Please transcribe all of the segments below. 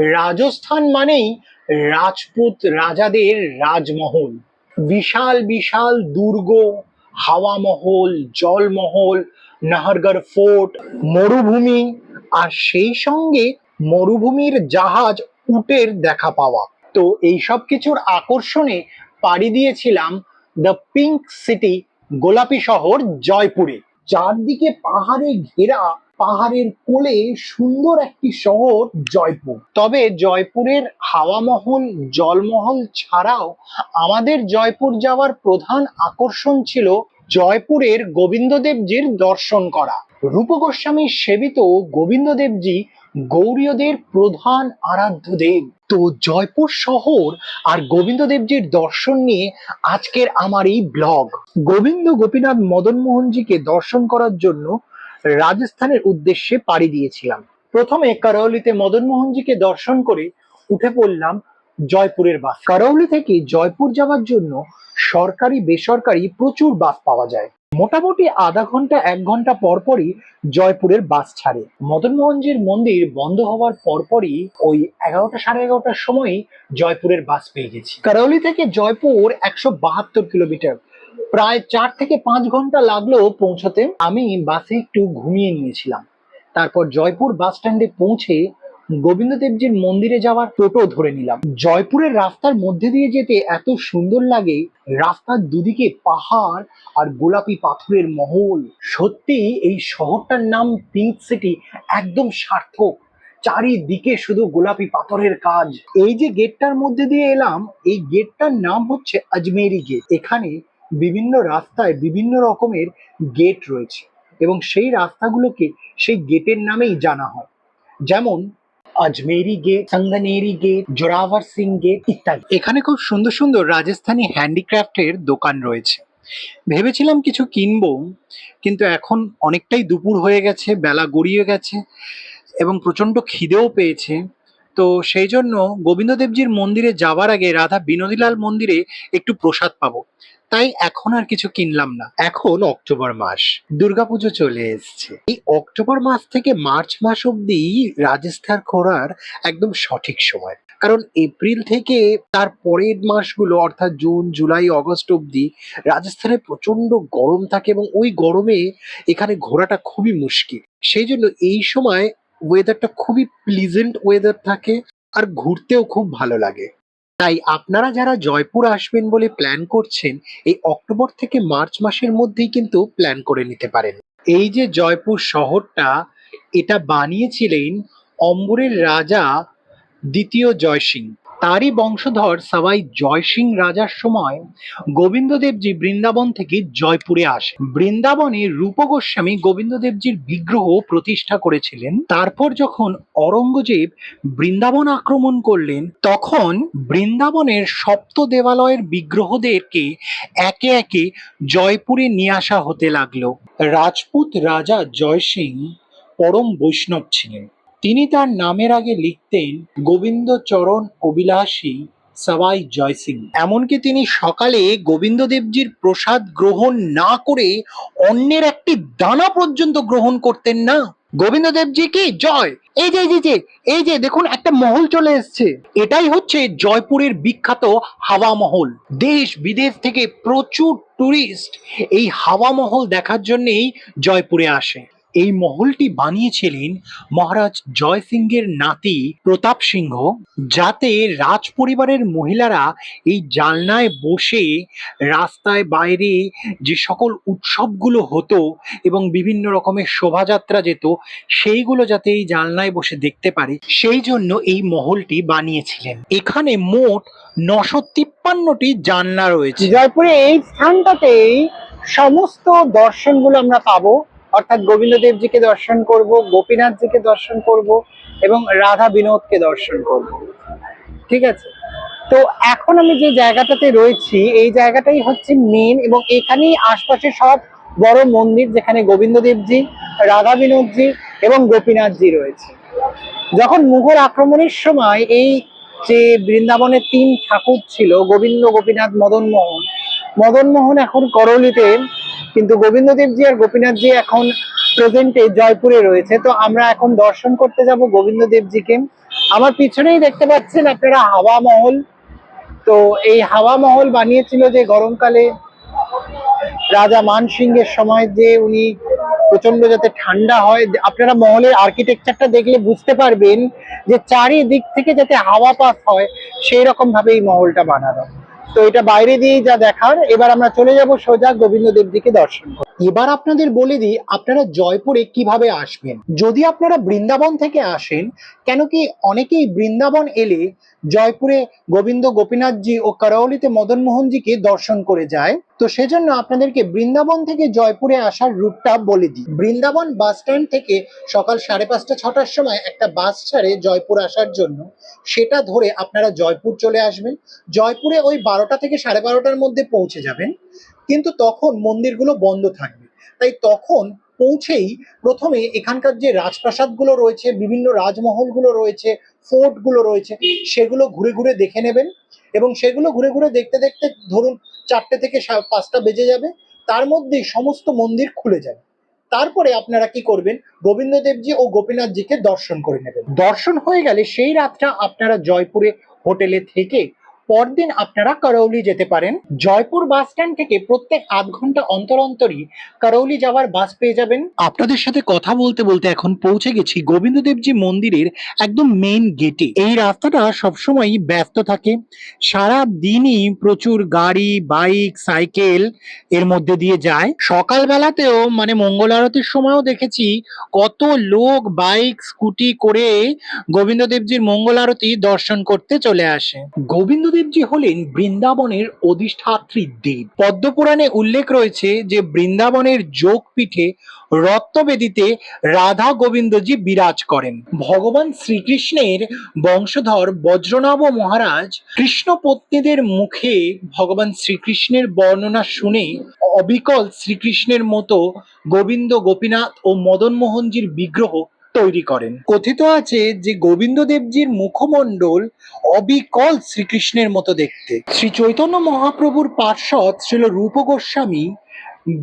রাজস্থান মানেই রাজপুত রাজাদের রাজমহল। বিশাল বিশাল দুর্গ হাওয়া মহল জলমহল, নাহারগড় ফোর্ট, মরুভূমি আর সেই সঙ্গে মরুভূমির জাহাজ উটের দেখা পাওয়া। তো এই সব কিছুর আকর্ষণে পাড়ি দিয়েছিলাম দ্য পিঙ্ক সিটি গোলাপি শহর জয়পুরে। চারদিকে পাহাড়ে ঘেরা পাহাড়ের কোলে সুন্দর একটি শহর, জয়পুর। তবে জয়পুরের হাওয়া মহল জলমহল ছাড়াও আমাদের জয়পুর যাওয়ার প্রধান আকর্ষণ ছিল জয়পুরের গোবিন্দদেবজির দর্শন করা। রূপ গোস্বামী সেবিত গোবিন্দদেবজি গৌরীয়দের প্রধান আরাধ্য দেব। তো জয়পুর শহর আর গোবিন্দদেবজির দর্শন নিয়ে আজকের আমার এই ব্লগ। গোবিন্দ গোপীনাথ মদন মোহনজিকে দর্শন করার জন্য রাজস্থানের উদ্দেশ্যে পাড়ি দিয়েছিলাম। প্রথমে কারৌলিতে মদন মোহনজিকে দর্শন করে উঠে পড়লাম জয়পুরের বাস। কারৌলি থেকে জয়পুর যাওয়ার জন্য সরকারি, বেসরকারি প্রচুর বাস পাওয়া যায়। মোটামুটি আধা ঘণ্টা, এক ঘণ্টা পরপরই জয়পুরের বাস ছাড়ে। মদন মোহনজির মন্দির বন্ধ হওয়ার পরপরই ওই এগারোটা সাড়ে এগারোটার সময়ই জয়পুরের বাস পেয়ে গেছি। কারৌলি থেকে জয়পুর একশো বাহাত্তর কিলোমিটার প্রায় চার থেকে পাঁচ ঘণ্টা লাগল পৌঁছতে। আমি বাসে একটু ঘুমিয়ে নিয়েছিলাম। তারপর জয়পুর বাস স্ট্যান্ডে পৌঁছে গোবিন্দদেবজির মন্দিরে যাওয়ার টোটো ধরে নিলাম। জয়পুরের রাস্তার মধ্যে দিয়ে যেতে এত সুন্দর লাগে। রাস্তার দুদিকে পাহাড় আর গোলাপি পাথরের মহল। সত্যি এই শহরটার নাম পিঙ্ক সিটি একদম সার্থক। চারিদিকে শুধু গোলাপি পাথরের কাজ। এই যে গেটটার মধ্যে দিয়ে এলাম, এই গেটটার নাম হচ্ছে আজমেরি গেট। এখানে বিভিন্ন রাস্তায় বিভিন্ন রকমের গেট রয়েছে এবং সেই রাস্তাগুলোকে সেই গেটের নামেই জানা হয়। যেমন Ajmeri gate Sanganeri gate Zorawar Singh gate ইত্যাদি। এখানে খুব সুন্দর সুন্দর রাজস্থানী হ্যান্ডিক্রাফটের দোকান রয়েছে। ভেবেছিলাম কিছু কিনবো, কিন্তু এখন অনেকটাই দুপুর হয়ে গেছে, বেলা গড়িয়ে গেছে এবং প্রচণ্ড খিদেও পেয়েছে। তো সেই জন্য গোবিন্দদেবজির মন্দিরে যাওয়ার আগে রাধা বিনোদীলাল মন্দিরে একটু প্রসাদ পাবো। তাই এখন আর কিছু কিনলাম না। এখন অক্টোবর মাস। দুর্গাপুজো চলে এসছে। এই অক্টোবর মাস থেকে মার্চ মাস অব্দি রাজস্থান ঘোরার একদম সঠিক সময়। কারণ এপ্রিল থেকে তার পরের মাসগুলো, অর্থাৎ জুন, জুলাই, অগস্ট অব্দি রাজস্থানে প্রচণ্ড গরম থাকে এবং ওই গরমে এখানে ঘোরাটা খুবই মুশকিল। সেই জন্য এই সময় ওয়েদারটা খুবই প্লিজেন্ট ওয়েদার থাকে আর ঘুরতেও খুব ভালো লাগে। তাই আপনারা যারা জয়পুর আসবেন বলে প্ল্যান করছেন, এই অক্টোবর থেকে মার্চ মাসের মধ্যেই কিন্তু প্ল্যান করে নিতে পারেন। এই যে জয়পুর শহরটা, এটা বানিয়েছিলেন অম্বরের রাজা দ্বিতীয় জয়সিং। তারই বংশধর সবাই জয়সিং রাজার সময় গোবিন্দদেবজি বৃন্দাবন থেকে জয়পুরে আসে। বৃন্দাবনে রূপ গোস্বামী গোবিন্দদেবজির বিগ্রহ প্রতিষ্ঠা করেছিলেন। তারপর যখন অরঙ্গজেব বৃন্দাবন আক্রমণ করলেন, তখন বৃন্দাবনের সপ্ত দেবালয়ের বিগ্রহদেরকে একে একে জয়পুরে নিয়ে আসা হতে লাগল। রাজপুত রাজা জয়সিং পরম বৈষ্ণব ছিলেন। তিনি তার নামের আগে লিখতেন গোবিন্দ চরণ অবিলাসী সবাই জয় সিং। এমনকি তিনি সকালে গোবিন্দদেবজির প্রসাদ গ্রহণ না করে অন্যের একটি দানা পর্যন্ত গ্রহণ করতেন না। গোবিন্দদেবজি কি জয় এই যে এই যে এই যে, দেখুন একটা মহল চলে এসছে। এটাই হচ্ছে জয়পুরের বিখ্যাত হাওয়া মহল। দেশ বিদেশ থেকে প্রচুর টুরিস্ট এই হাওয়া মহল দেখার জন্যেই জয়পুরে আসে। এই মহলটি বানিয়েছিলেন মহারাজ জয় সিংহের নাতি প্রতাপ সিংহ, যাতে রাজ পরিবারের মহিলারা এই জালনায় বসে রাস্তায় বাইরে যে সকল উৎসবগুলো হতো এবং বিভিন্ন রকমের শোভাযাত্রা যেত, সেইগুলো যাতে এই জালনায় বসে দেখতে পারে, সেই জন্য এই মহলটি বানিয়েছিলেন। এখানে মোট নশো তিপ্পান্নটি জানলা রয়েছে। জয়পুরে এই স্থানটাতেই সমস্ত দর্শনগুলো আমরা পাবো। অর্থাৎ গোবিন্দ দেবজিকে দর্শন করব, গোপীনাথজিকে দর্শন করব এবং রাধা বিনোদকে দর্শন করব। ঠিক আছে? তো এখন আমি যে জায়গাটাতে রয়েছি, এই জায়গাটাই হচ্ছে মেন এবং এখানেই আশপাশে সব বড় মন্দির যেখানে গোবিন্দদেবজি, রাধা বিনোদজি এবং গোপীনাথজি রয়েছে। যখন মুঘল আক্রমণের সময় এই যে বৃন্দাবনের তিন ঠাকুর ছিল, গোবিন্দ, গোপীনাথ মদন মোহন মদন মোহন এখন করলিতে কিন্তু গোবিন্দদেবজি আর গোপীনাথজি এখন প্রেজেন্টে জয়পুরে রয়েছে। তো আমরা এখন দর্শন করতে যাব গোবিন্দদেবজিকে আমার পিছনেই দেখতে পাচ্ছেন আপনারা হাওয়া মহল। তো এই হাওয়া মহল বানিয়েছিল যে গরমকালে রাজা মান সিংহের সময় যে উনি প্রচণ্ড যাতে ঠান্ডা হয়, আপনারা মহলের আর্কিটেকচারটা দেখলে বুঝতে পারবেন যে চারিদিক থেকে যাতে হাওয়া পাস হয়, সেই রকম ভাবে এই মহলটা বানানো। তো এটা বাইরে দিয়ে যা দেখার এবার আমরা চলে যাব সোজা গোবিন্দ দেবজিকে দর্শন। এবার আপনাদের বলে দিই, আপনারা জয়পুরে কীভাবে আসবেন? যদি আপনারা বৃন্দাবন থেকে আসেন, কেন কি অনেকেই বৃন্দাবন এলে জয়পুরে গোবিন্দ গোপীনাথজি ও কারাওলিতে মদন মোহনজিকে দর্শন করে যায়। তো সেজন্য আপনাদেরকে বৃন্দাবন থেকে জয়পুরে আসার রুটটা বলে দিই। বৃন্দাবন বাস স্ট্যান্ড থেকে সকাল সাড়ে পাঁচটা, ছটার সময় একটা বাস ছাড়ে জয়পুর আসার জন্য। সেটা ধরে আপনারা জয়পুর চলে আসবেন। জয়পুরে ওই বারোটা থেকে সাড়ে বারোটার মধ্যে পৌঁছে যাবেন। কিন্তু তখন মন্দিরগুলো বন্ধ থাকবে। তাই তখন পৌঁছেই প্রথমে এখানকার যে রাজপ্রাসাদগুলো রয়েছে, বিভিন্ন রাজমহলগুলো রয়েছে, ফোর্টগুলো রয়েছে, সেগুলো ঘুরে ঘুরে দেখে নেবেন এবং সেগুলো ঘুরে ঘুরে দেখতে দেখতে ধরুন চারটে থেকে পাঁচটা বেজে যাবে, তার মধ্যেই সমস্ত মন্দির খুলে যাবে। তারপরে আপনারা কি করবেন গোবিন্দ দেবজি ও গোপীনাথজিকে দর্শন করে নেবেন। দর্শন হয়ে গেলে সেই রাতটা আপনারা জয়পুরে হোটেলে থেকে পরদিন আপনারা করৌলি যেতে পারেন। জয়পুর বাস স্ট্যান্ড থেকে প্রত্যেক আধ ঘণ্টা অন্তর অন্তরই করৌলি যাওয়ার বাস পেয়ে যাবেন। আপনাদের সাথে কথা বলতে বলতে এখন পৌঁছে গেছি গোবিন্দ দেবজি মন্দিরের একদম মেইন গেটে এই রাস্তাটা সবসময় ব্যস্ত থাকে। সারা দিনই প্রচুর গাড়ি বাইক সাইকেল এর মধ্যে দিয়ে যায়। সকালবেলাতেও মানে মঙ্গল আরতির সময়ও দেখেছি কত লোক বাইক স্কুটি করে গোবিন্দদেবজির মঙ্গল আরতি দর্শন করতে চলে আসে। গোবিন্দ দেবজি হলেন বৃন্দাবনের অধিষ্ঠাত্রী দেব। পদ্মপুরাণে উল্লেখ রয়েছে যে বৃন্দাবনের যোগপীঠে রত্নবেদিতে রাধা গোবিন্দজি বিরাজ করেন। ভগবান শ্রীকৃষ্ণের বংশধর বজ্রনাভ মহারাজ কৃষ্ণ পত্নীদের মুখে ভগবান শ্রীকৃষ্ণের বর্ণনা শুনে অবিকল শ্রীকৃষ্ণের মতো গোবিন্দ গোপীনাথ ও মদন মোহনজির বিগ্রহ তৈরি করেন। কথিত আছে যে গোবিন্দ দেবজির মুখমণ্ডল অবিকল শ্রীকৃষ্ণের মতো দেখতে। শ্রী চৈতন্য মহাপ্রভুর পার্শ্বদ ছিল রূপ গোস্বামী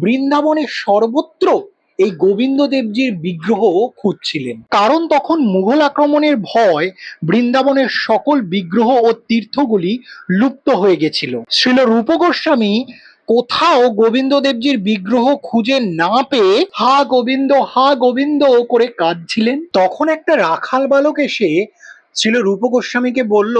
বৃন্দাবনের সর্বত্র এই গোবিন্দ দেবজির বিগ্রহ খুঁজছিলেন। কারণ তখন মুঘল আক্রমণের ভয় বৃন্দাবনের সকল বিগ্রহ ও তীর্থগুলি লুপ্ত হয়ে গেছিল। শ্রীল রূপ গোস্বামী কোথাও গোবিন্দ দেবজির বিগ্রহ খুঁজে না পেয়ে হা গোবিন্দ হা গোবিন্দ করে কাঁদছিলেন। তখন একটা রাখাল বালক এসে ছিল রূপ গোস্বামীকে বলল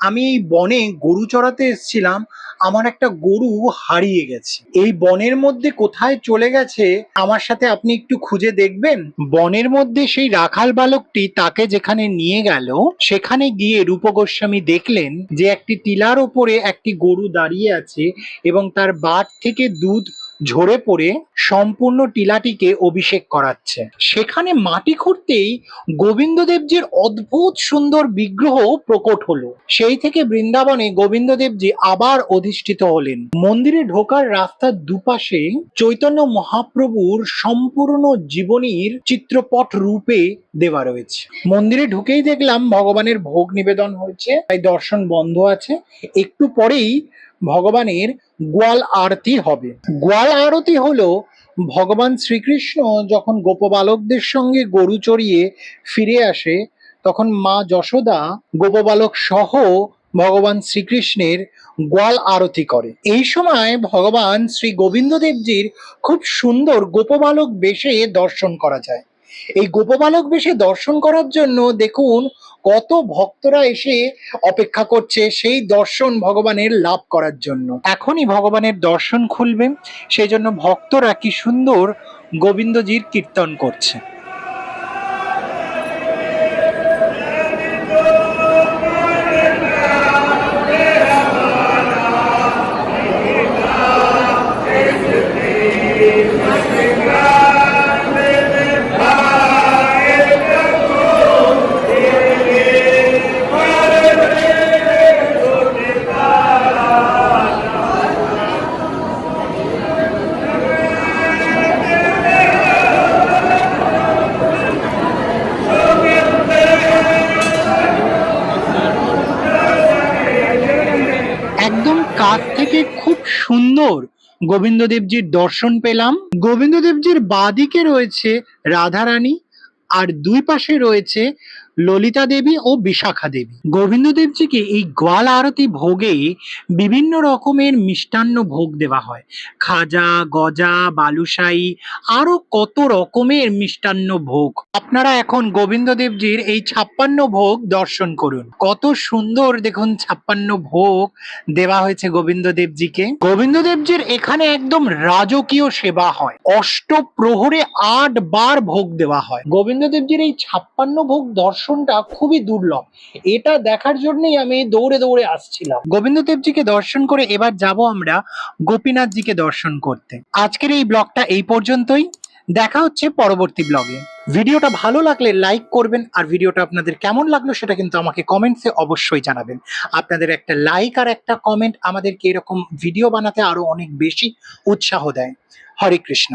আমি এই বনে গরু চড়াতে এসেছিলাম, আমার একটা গরু হারিয়ে গেছে। এই বনের মধ্যে কোথায় চলে গেছে, আমার সাথে আপনি একটু খুঁজে দেখবেন? বনের মধ্যে সেই রাখাল বালকটি তাকে যেখানে নিয়ে গেল, সেখানে গিয়ে রূপ গোস্বামী দেখলেন যে একটি টিলার ওপরে একটি গরু দাঁড়িয়ে আছে এবং তার বাট থেকে দুধ ঝরে পড়ে সম্পূর্ণ টিলাটিকে অভিষেক করাচ্ছে। সেখানে মাটি খুঁড়তেই গোবিন্দ দেবজির অদ্ভুত সুন্দর বিগ্রহ প্রকট হলো। সেই থেকে বৃন্দাবনে গোবিন্দ দেবজি আবার অধিষ্ঠিত হলেন। মন্দিরে ঢোকার রাস্তার দুপাশে চৈতন্য মহাপ্রভুর সম্পূর্ণ জীবনীর চিত্রপট রূপে দেওয়া রয়েছে। মন্দিরে ঢুকেই দেখলাম ভগবানের ভোগ নিবেদন হয়েছে, তাই দর্শন বন্ধ আছে। একটু পরেই ভগবানের গোয়াল আরতি হবে। গোয়াল আরতি হলো ভগবান শ্রীকৃষ্ণ যখন গোপবালকদের সঙ্গে গরু চড়িয়ে ফিরে আসে, তখন মা যশোদা গোপবালক সহ ভগবান শ্রীকৃষ্ণের গোয়াল আরতি করে। এই সময় ভগবান শ্রী গোবিন্দ দেবজির খুব সুন্দর গোপবালক বেশে দর্শন করা যায়। এই গোপবালক বেশে দর্শন করার জন্য দেখুন কত ভক্তরা এসে অপেক্ষা করছে সেই দর্শন ভগবানের লাভ করার জন্য। এখনই ভগবানের দর্শন খুলবে, সেই জন্য ভক্তরা কি সুন্দর গোবিন্দজির কীর্তন করছে। সুন্দর গোবিন্দ দেবজির দর্শন পেলাম। গোবিন্দদেবজির বাদিকে রয়েছে রাধারানী আর দুই পাশে রয়েছে ললিতা দেবী ও বিশাখা দেবী। গোবিন্দ দেবজিকে এই গোয়াল আরতি ভোগে বিভিন্ন রকমের মিষ্টান্ন ভোগ দেওয়া হয়। খাজা, গজা বালুশাই আরও কত রকমের মিষ্টান্ন ভোগ। আপনারা এখন গোবিন্দ দেবজির এই ছাপ্পান্ন ভোগ দর্শন করুন। কত সুন্দর দেখুন ছাপ্পান্ন ভোগ দেওয়া হয়েছে গোবিন্দ দেবজিকে। গোবিন্দ দেবজির এখানে একদম রাজকীয় সেবা হয়। অষ্ট প্রহরে আট বার ভোগ দেওয়া হয়। গোবিন্দ দেবজির এই ছাপ্পান্ন ভোগ দর্শনটা খুবই দুর্লভ। এটা দেখার জন্যই আমি দৌড়ে দৌড়ে আসছিলাম। গোবিন্দ দেবজিকে দর্শন করে এবার যাব আমরা গোপীনাথজিকে দর্শন করতে। আজকের এই ব্লগটা এই পর্যন্তই। দেখা হচ্ছে পরবর্তী ব্লগে। ভিডিওটা ভালো লাগলে লাইক করবেন আর ভিডিওটা আপনাদের কেমন লাগল সেটা কিন্তু আমাকে কমেন্টসে অবশ্যই জানাবেন। আপনাদের একটা লাইক আর একটা কমেন্ট আমাদেরকে এরকম ভিডিও বানাতে আরও অনেক বেশি উৎসাহ দেয়। হরে কৃষ্ণ।